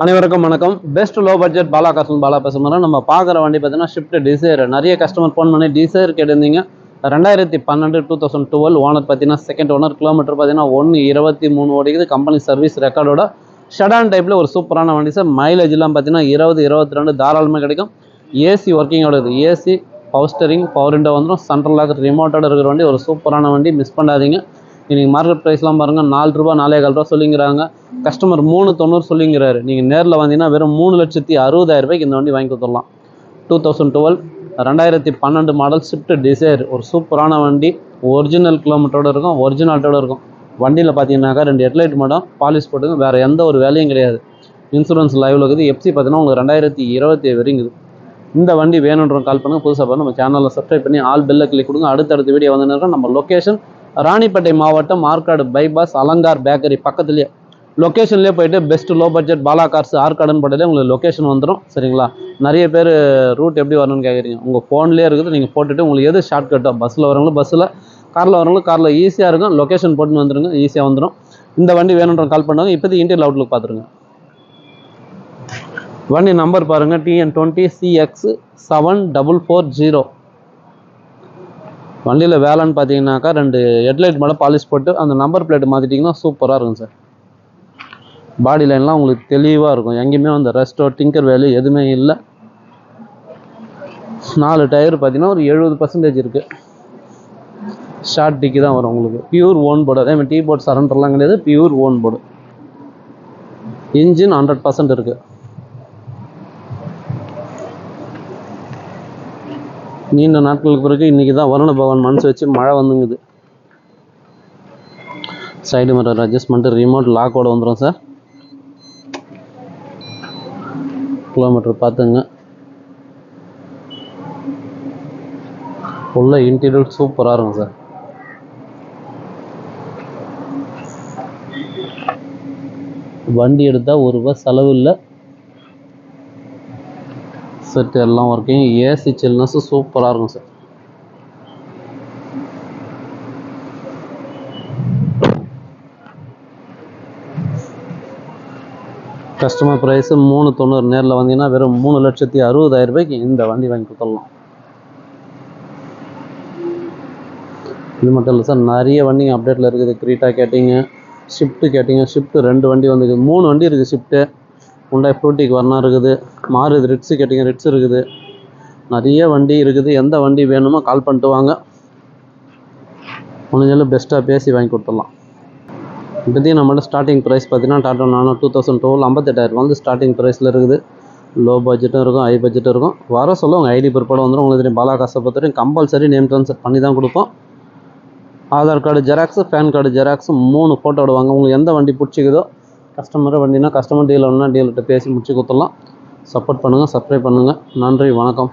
அனைவருக்கும் வணக்கம். Best low budget Bala காசன் பாலா பேசுகிறோம் நம்ம பார்க்குற வண்டி பார்த்தீங்கன்னா ஷிஃப்ட் டிசைர் நிறைய கஸ்டமர் ஃபோன் பண்ணி டிசைர் கேட்டிருந்தீங்க. ரெண்டாயிரத்தி பன்னெண்டு டூ தௌசண்ட் டுவெல் ஓனர் பார்த்தீங்கன்னா செகண்ட் ஓனர் கிலோமீட்டர் பார்த்தீங்கன்னா ஒன்று இருபத்தி மூணு ஓடிக்குது. கம்பெனி சர்வீஸ் ரெக்கார்டோட ஷடான் டைப்பில் ஒரு சூப்பரான வண்டி சார் மைலேஜ்லாம் பார்த்தீங்கன்னா இருபது இருபத்தி ரெண்டு தாராளமாக கிடைக்கும் ஏசி ஒர்க்கிங்கோட இருக்குது. AC power steering power window வந்துடும் சென்ட்ரல் லாக் ரிமோட்டோட இருக்கிற வண்டி. ஒரு சூப்பரான வண்டி. மிஸ் பண்ணாதீங்க. இன்றைக்கி மார்க்கெட் ப்ரைஸ்லாம் பாருங்கள் நாலு ரூபா நாலே கால் ரூபா சொல்லிங்கிறாங்க. கஸ்டமர் மூணு தொண்ணூறு சொல்லிங்கிறாரு. நீங்கள் நேரில் வந்தீங்கன்னா வெறும் மூணு லட்சத்தி அறுபதாயிரம் ரூபாய்க்கு இந்த வண்டி வாங்கி கொடுத்துடலாம் டூ தௌசண்ட் டுவெல் ரெண்டாயிரத்தி பன்னெண்டு மாடல் ஸ்விஃப்ட் டிசைர் ஒரு சூப்பரான வண்டி. ஒரிஜினல் கிலோமீட்டரோட இருக்கும் ஒரிஜினாலிட்டோட இருக்கும். வண்டியில் பார்த்தீங்கன்னாக்கா ரெண்டு ஹெட்லைட் மட்டும் பாலிஷ் போட்டுங்க வேறு எந்த ஒரு வேலையும் கிடையாது. இன்சூரன்ஸ் லைவில் இருக்குது. எஃப்சி பார்த்தீங்கன்னா உங்களுக்கு ரெண்டாயிரத்தி இருபத்தி வரைங்குது இந்த வண்டி வேணுன்ற கால் பண்ணுங்கள் புதுசாக பாருங்க. நம்ம சேனலில் சப்ஸ்கிரைப் பண்ணி ஆல் பெல்ல கிளிக் கொடுங்க. அடுத்தடுத்த வீடியோ வந்து நம்ம லொக்கேஷன் ராணிப்பேட்டை மாவட்டம் ஆற்காடு பைபாஸ் அலங்கார் பேக்கரி பக்கத்துலேயே லொக்கேஷன்லேயே போயிட்டு best low budget Bala cars ஆற்காடுன்னு போட்டாலே உங்களுக்கு லொக்கேஷன் வந்துடும் சரிங்களா? நிறைய பேர் ரூட் எப்படி வரணும்னு கேட்குறீங்க உங்கள் ஃபோன்லேயே இருக்குது நீங்கள் போட்டுட்டு உங்களுக்கு எது ஷார்ட்கட்டோ பஸ்ஸில் வரவங்களும் பஸ்ஸில் காரில் வரவங்களும் காரில் ஈஸியாக இருக்கும். லொக்கேஷன் போட்டுன்னு வந்துருங்க ஈஸியாக வந்துடும் இந்த வண்டி வேணுன்ற கால் பண்ணுவாங்க இப்போதைக்கு இன்டீரியல் அவுட்லுக் பார்த்துருங்க. வண்டி நம்பர் பாருங்கள் TN twenty CX seven double four zero வண்டியில் வேலைன்னு பார்த்தீங்கன்னாக்கா ரெண்டு ஹெட்லைட் மேலே பாலிஷ் போட்டு அந்த நம்பர் பிளேட் மாற்றிட்டிங்கன்னா சூப்பராக இருக்கும் சார். பாடி லைன்லாம் உங்களுக்கு தெளிவாக இருக்கும். எங்கேயுமே அந்த ரெஸ்டோ டிங்கர் வேலு எதுவுமே இல்லை. நாலு டயர் பார்த்தீங்கன்னா ஒரு எழுபது பர்சன்டேஜ் இருக்குது ஷார்ட் டிக்கி தான் வரும் உங்களுக்கு. பியூர் ஓன் போர்டு அதே மாதிரி டீ போர்டு சரண்டர்லாம் கிடையாது. Pure own board engine hundred percent இருக்குது நீண்ட நாட்களுக்கு பிறகு இன்றைக்கி தான் வருண பகவான் மனசு வச்சு மழை வந்துங்குது. சைடு மிரர் அட்ஜஸ்ட்மெண்ட்டு ரிமோட் லாக்கோட வந்துடும் சார். கிலோமீட்டர் பார்த்துங்க. உள்ள இன்டீரியர் சூப்பராக இருக்கும் சார். வண்டி எடுத்தால் ஒரு ரூபாய் செலவு இல்லை. செட் எல்லாம் ஒர்க்கிங் ஏசி சில்னஸ் சூப்பராக இருக்கும் சார் கஸ்டமர் ப்ரைஸு மூணு தொண்ணூறு. நேரில் வந்தீங்கன்னா வெறும் மூணு லட்சத்தி அறுபதாயிரம் ரூபாய்க்கு இந்த வண்டி வாங்கி கொடுத்துடலாம். இது மட்டும் இல்லை சார் நிறைய வண்டிங்க அப்டேட்டில் இருக்குது. க்ரீட்டா கேட்டிங்க ஷிஃப்ட்டு கேட்டிங்க ஷிஃப்ட்டு ரெண்டு வண்டி வந்துருக்குது. மூணு வண்டி இருக்குது ஷிஃப்ட்டு ஹுண்டாய் ஃப்ரூட்டிக்கு வரணா இருக்குது. மாறுது ரிட்ஸு கேட்டிங்க ரிட்ஸ் இருக்குது. நிறைய வண்டி இருக்குது. எந்த வண்டி வேணுமோ கால் பண்ணிட்டு வாங்க. முடிஞ்சாலும் பெஸ்ட்டாக பேசி வாங்கி கொடுத்துடலாம். இப்போதையும் நம்மள்ட்ட ஸ்டார்டிங் ப்ரைஸ் பார்த்தீங்கன்னா Tata Nano two thousand twelve ஐம்பத்தெட்டாயிரம் வந்து ஸ்டார்டிங் ப்ரைஸில் இருக்குது. லோ பட்ஜெட்டும் இருக்கும் ஹை பட்ஜெட்டும் இருக்கும். வர சொல்ல உங்கள் ஐடி பிற்பாடு வந்துடும் உங்களுக்கு தெரியும் பாலா காசை பொறுத்தவரைக்கும் கம்பல்சரி நேம் ட்ரான்ஸ்ஃபர் பண்ணி தான் கொடுப்போம். Aadhaar card xerox pan card xerox மூணு ஃபோட்டோ விடுவாங்க உங்களுக்கு எந்த வண்டி பிடிச்சிக்குதோ கஸ்டமரை வண்டினா கஸ்டமர் டீலர்னா டீலர்கிட்ட பேசி முடிச்சு கொடுத்துடலாம். சப்போர்ட் பண்ணுங்கள் சப்ஸ்கிரைப் பண்ணுங்கள் நன்றி வணக்கம்.